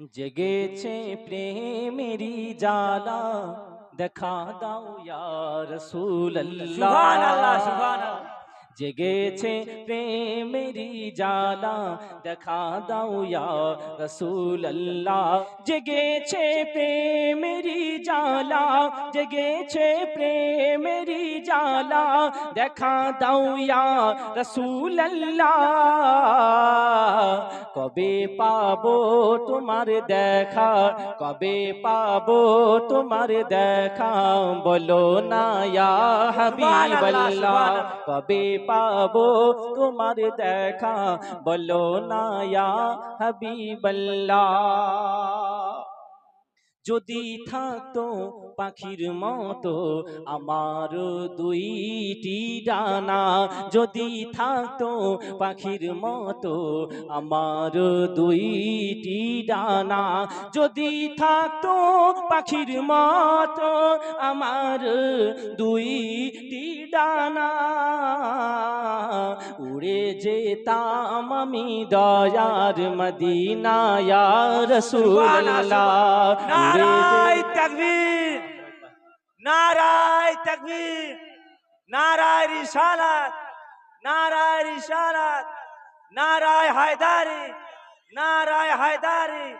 জেগেছে প্রেমেরি জালা দেখা দাও ইয়া রাসূলুল্লাহ সুবহানাল্লাহ, সুবহানাল্লাহ। জেগেছে প্রেমেরি জালা দেখা দাও ইয়া রাসূলুল্লাহ জেগেছে প্রেমেরি জালা জেগেছে প্রেমেরি জালা দেখা দাও ইয়া রাসূলুল্লাহ কবে পাবো তোমার দেখা কবে পাবো তোমার দেখা বলো না ইয়া হাবিবাল্লাহ কবে পাবো তোমার দেখা বলো না ইয়া হাবিবাল্লাহ যদি থাকতো পাখির মতো আমার দুইটি ডানা যদি থাকতো পাখির মতো আমার দুইটি ডানা যদি থাকতো পাখির মতো আমার দুইটি ডানা উড়ে যেতাম আমি দয়ার মদিনায়া রসুল্লাহ नाराय तकबीर! नाराय तकबीर! नाराय रिशालात नाराय रिशालात नाराय हायदारी नाराय हायदारी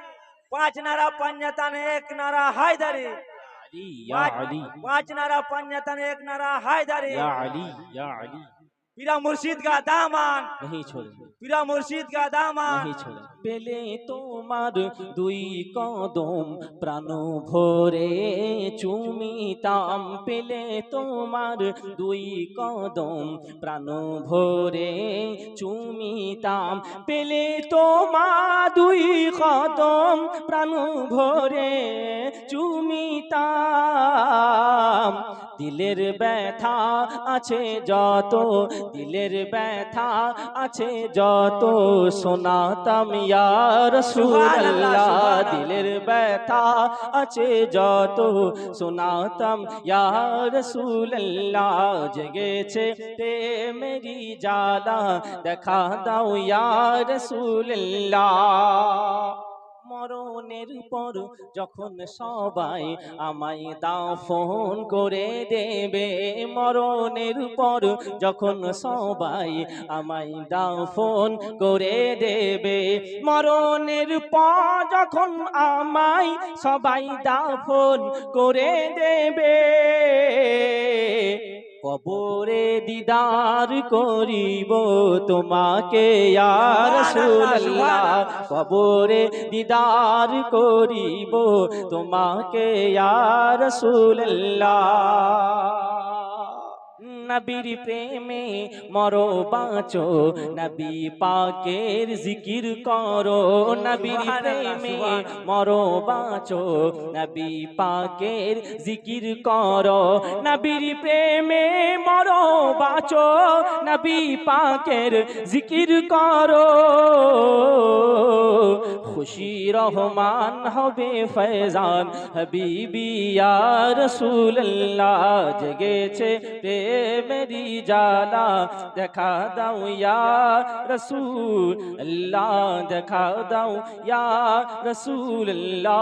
पाच नारा पाण्यात एक नारा हायदारी या नारा वाचणारा एक नारा हायदारी या अली या अली। ইয়া আলী পীরা মুর্শিদ का दामन नहीं छोड़ेंगे পীরা মুর্শিদ का दामन नहीं छोड़े পেলে তোমার দুই কদম প্রাণ ভরে চুমিতাম পেলে তোমার দুই কদম প্রাণ ভরে চুমিতাম পেলে তোমার দুই কদম প্রাণ ভরে চুমিতাম দিলের ব্যথা আছে যত দিলের ব্যথা আছে যত। শোনাতাম ইয়া রাসূলুল্লাহ দিলের ব্যথা আছে যত। শোনাতাম ইয়া রাসূলুল্লাহ জেগেছে প্রেমেরি জালা দেখা দাও ইয়া রাসূলুল্লাহ। মরণের পর যখন সবাই আমায় দাও ফোন করে দেবে মরণের পর যখন সবাই আমায় দাও ফোন করে দেবে মরণের পর যখন আমায় সবাই দাও ফোন করে দেবে কবরে দিদার করিব তোমাকে আর রাসূলুল্লাহ। কবরে দিদার করিব তোমাকে আর রাসূলুল্লাহ। নবীর প্রেমে মরো বাঁচো। নবী পাকের জিকির করো। নবীর প্রেমে মরো বাঁচো। নবী পাকের জিকির করো। নবীর প্রেমে মরো বাঁচো। নবী পাকের জিকির করো। খুশি রহমান হবে ফৈজান। হাবিবি ইয়া রাসূলুল্লাহ জেগেছে প্রেমেরি জালা দেখা দাও ইয়া রাসূলুল্লাহ দেখা দাও ইয়া রাসূলুল্লাহ